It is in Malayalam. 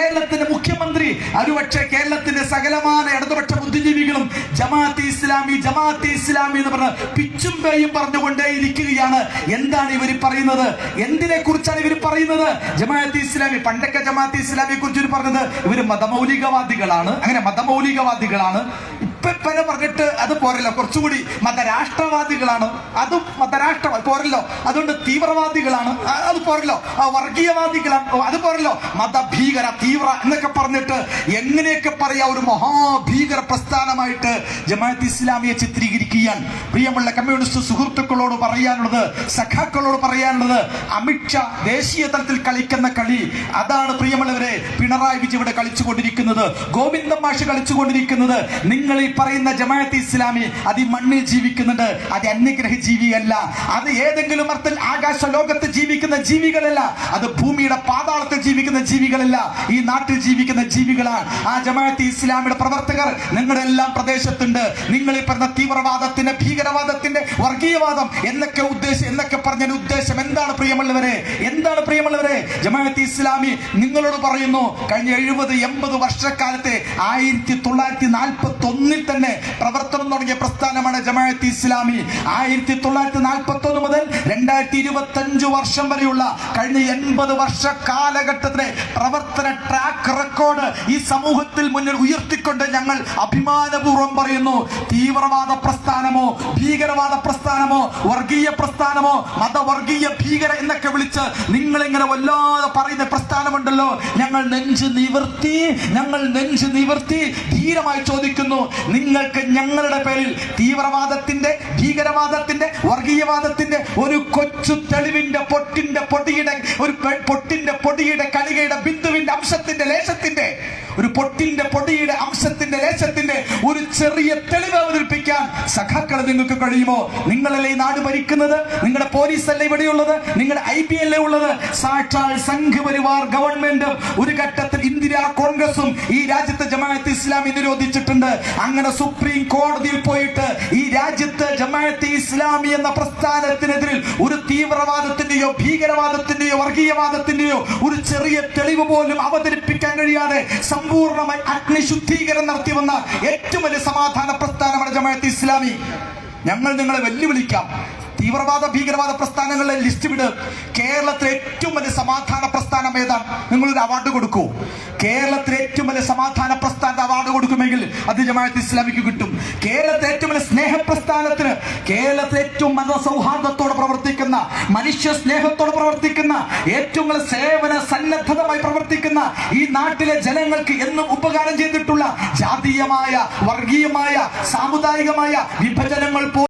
കേരളത്തിന്റെ മുഖ്യമന്ത്രി ഒരുപക്ഷെ കേരളത്തിന്റെ സകലമായ ഇടതുപക്ഷ ബുദ്ധിജീവികളും ജമാഅത്തെ ഇസ്ലാമി ജമാഅത്തെ ഇസ്ലാമി എന്ന് പറഞ്ഞ് പിച്ചും പേയും പറഞ്ഞുകൊണ്ടേ ഇരിക്കുകയാണ്. എന്താണ് ഇവർ പറയുന്നത്? എന്തിനെ കുറിച്ചാണ് ഇവർ പറയുന്നത്? ജമാഅത്തെ ഇസ്ലാമി പണ്ടൊക്കെ ജമാഅത്തെ ഇസ്ലാമിയെ കുറിച്ച് ഇവർ പറഞ്ഞത് ഇവർ മതമൗലികവാദികളാണ്. അങ്ങനെ മതമൗലികവാദികളാണ്. ഇപ്പൊ പറഞ്ഞിട്ട് അത് പോരല്ലോ. കുറച്ചുകൂടി മതരാഷ്ട്രവാദികളാണ്. അതും മതരാഷ്ട്ര പോരല്ലോ. അതുകൊണ്ട് തീവ്രവാദികളാണ്. അത് പോരല്ലോ. വർഗീയവാദികളാണ്. അത് പോരല്ലോ. മതഭീകര തീവ്ര എന്നൊക്കെ പറഞ്ഞിട്ട് എങ്ങനെയൊക്കെ പറയാ ഒരു മഹാഭീകര പ്രസ്ഥാനമായിട്ട് ജമാഅത്ത് ഇസ്ലാമിയെ ചിത്രീകരിക്കുകയാണ് പ്രിയമുള്ള കമ്മ്യൂണിസ്റ്റ് സുഹൃത്തുക്കളോട് പറയാനുള്ളത് സഖാക്കളോട് പറയാനുള്ളത് അമിത്ഷാ ദേശീയ തലത്തിൽ കളിക്കുന്ന കളി. അതാണ് പ്രിയമുള്ളവരെ പിണറായി വിജയ് ഇവിടെ കളിച്ചുകൊണ്ടിരിക്കുന്നത്. ഗോവിന്ദ മാഷ് കളിച്ചുകൊണ്ടിരിക്കുന്നത്. നിങ്ങൾ ഈ പറയുന്ന ജമാഅത്ത് ഇസ്ലാമി അത് ഈ മണ്ണിൽ ജീവിക്കുന്നുണ്ട്. അത് അന്യഗ്രഹ ജീവിയല്ല. അത് ഏതെങ്കിലും അർത്ഥത്തിൽ ആകാശ ലോകത്ത് ജീവിക്കുന്ന ജീവികളല്ല. അത് ഭൂമിയുടെ പാതാളത്തിൽ ജീവിക്കുന്ന ജീവികളല്ല. ഈ നാട്ടിൽ ജീവിക്കുന്ന ജീവികളാണ്. ആ ജമാഅത്ത് ഇസ്ലാമിയുടെ പ്രവർത്തകർ നിങ്ങളുടെ എല്ലാം പ്രദേശത്തുണ്ട്. നിങ്ങൾ ഈ പറഞ്ഞ തീവ്രവാദത്തിന്റെ ഭീകരവാദത്തിന്റെ വർഗീയവാദം എന്നൊക്കെ ഉദ്ദേശം എന്നൊക്കെ പറഞ്ഞ ഉദ്ദേശം എന്താണ് പ്രിയമുള്ളവരെ? എന്താണ് പ്രിയമുള്ളവരെ? ജമാഅത്ത് ഇസ്ലാമി നിങ്ങളോട് പറയുന്നു കഴിഞ്ഞ എഴുപത് എൺപത് വർഷക്കാലത്തെ ആയിരത്തി തൊള്ളായിരത്തി നാൽപ്പത്തി ഒന്നിൽ തന്നെ പ്രവർത്തനം തുടങ്ങിയ പ്രസ്ഥാനമാണ് ജമാഅത്ത് ഇസ്ലാമി. ആയിരത്തി തൊള്ളായിരത്തി നാൽപ്പത്തി ഒന്ന് മുതൽ രണ്ടായിരത്തി ഇരുപത്തി അഞ്ച് വർഷം വരെയുള്ള കഴിഞ്ഞ എൺപത് വർഷ കാലഘട്ടത്തിലെ പ്രവർത്തന ട്രാക്ക് റെക്കോർഡ് ഈ സമൂഹത്തിൽ മുന്നിൽ ഉയർത്തിക്കൊണ്ട് ഞങ്ങൾ അഭിമാനപൂർവം പറയുന്നു തീവ്രവാദ പ്രസ്ഥാനമോ ഭീകരവാദ പ്രസ്ഥാനമോ വർഗീയ പ്രസ്ഥാനമോ മതവർഗീയ ഭീകര എന്നൊക്കെ വിളിച്ച് നിങ്ങളിങ്ങനെ വല്ലാതെ പറയുന്ന പ്രസ്ഥാനമുണ്ടല്ലോ. ഞങ്ങൾ നെഞ്ച് നിവർത്തി ഞങ്ങൾ നെഞ്ച് നിവർത്തി ധീരമായി ചോദിക്കുന്നു നിങ്ങൾക്ക് ഞങ്ങളുടെ പേരിൽ തീവ്രവാദത്തിന്റെ ഭീകരവാദത്തിന്റെ വർഗീയവാദത്തിന്റെ ഒരു കൊച്ചു തെളിവിന്റെ പൊട്ടിന്റെ പൊടിയുടെ ഒരു പൊട്ടിന്റെ പൊടിയുടെ കണികയുടെ ബിന്ദുവിന്റെ അംശത്തിന്റെ ലേശത്തിന്റെ ഒരു പൊട്ടിന്റെ പൊടിയുടെ അംശത്തിന്റെ ചെറിയ തെളിവ് അവതരിപ്പിക്കാൻ സഖാക്കളെ നിങ്ങൾക്ക് കഴിയുമോ? നിങ്ങളല്ലേ ഈ നാട് ഭരിക്കുന്നത്? നിങ്ങളുടെ പോലീസ് അല്ലേ ഇവിടെയുള്ളത്? നിങ്ങളുടെ ഐ പി അല്ലേ ഉള്ളത്? സാക്ഷാൽ സംഘപരിവാർ ഗവൺമെന്റ് ഒരു ഘട്ടത്തിൽ ഇന്ദിരാ കോൺഗ്രസും ഈ രാജ്യത്തെ ജമാഅത്ത് ഇസ്ലാമി നിരോധിച്ചിട്ടുണ്ട്. അങ്ങനെ സുപ്രീം കോടതിയിൽ പോയിട്ട് ഈ രാജ്യത്ത് ജമാഅത്ത് ഇസ്ലാമി എന്ന പ്രസ്ഥാനത്തിനെതിരിൽ ഒരു തീവ്രവാദത്തിന്റെയോ ഭീകരവാദത്തിന്റെയോ വർഗീയവാദത്തിന്റെയോ ഒരു ചെറിയ തെളിവ് പോലും അവതരിപ്പിക്കാൻ കഴിയാതെ സമ്പൂർണമായി അഗ്നിശുദ്ധീകരണം നടത്തി വന്ന ഏറ്റവും വലിയ സമാധാന പ്രസ്ഥാനമാണ് ജമാഅത്ത് ഇസ്ലാമി. ഞങ്ങൾ നിങ്ങളെ വെല്ലുവിളിക്കാം. തീവ്രവാദ ഭീകരവാദ പ്രസ്ഥാനങ്ങളുടെ ലിസ്റ്റ് വിട്. കേരളത്തിലെ ഏറ്റവും വലിയ സമാധാന പ്രസ്ഥാനം ഏതാണ് നിങ്ങളൊരു അവാർഡ് കൊടുക്കൂ. കേരളത്തിലെ ഏറ്റവും വലിയ സമാധാന പ്രസ്ഥാന അവാർഡ് കൊടുക്കുമെങ്കിൽ അത് ജമാഅത്ത് ഇസ്ലാമിക്ക് കിട്ടും. കേരളത്തിലെ ഏറ്റവും വലിയ സ്നേഹ പ്രസ്ഥാനത്തിന് കേരളത്തിലെ ഏറ്റവും മതസൗഹാർദ്ദത്തോടെ പ്രവർത്തിക്കുന്ന മനുഷ്യ സ്നേഹത്തോടെ പ്രവർത്തിക്കുന്ന ഏറ്റവും വലിയ സേവന സന്നദ്ധതമായി പ്രവർത്തിക്കുന്ന ഈ നാട്ടിലെ ജനങ്ങൾക്ക് എന്നും ഉപകാരം ചെയ്തിട്ടുള്ള ജാതീയമായ വർഗീയമായ സാമുദായികമായ വിഭജനങ്ങൾ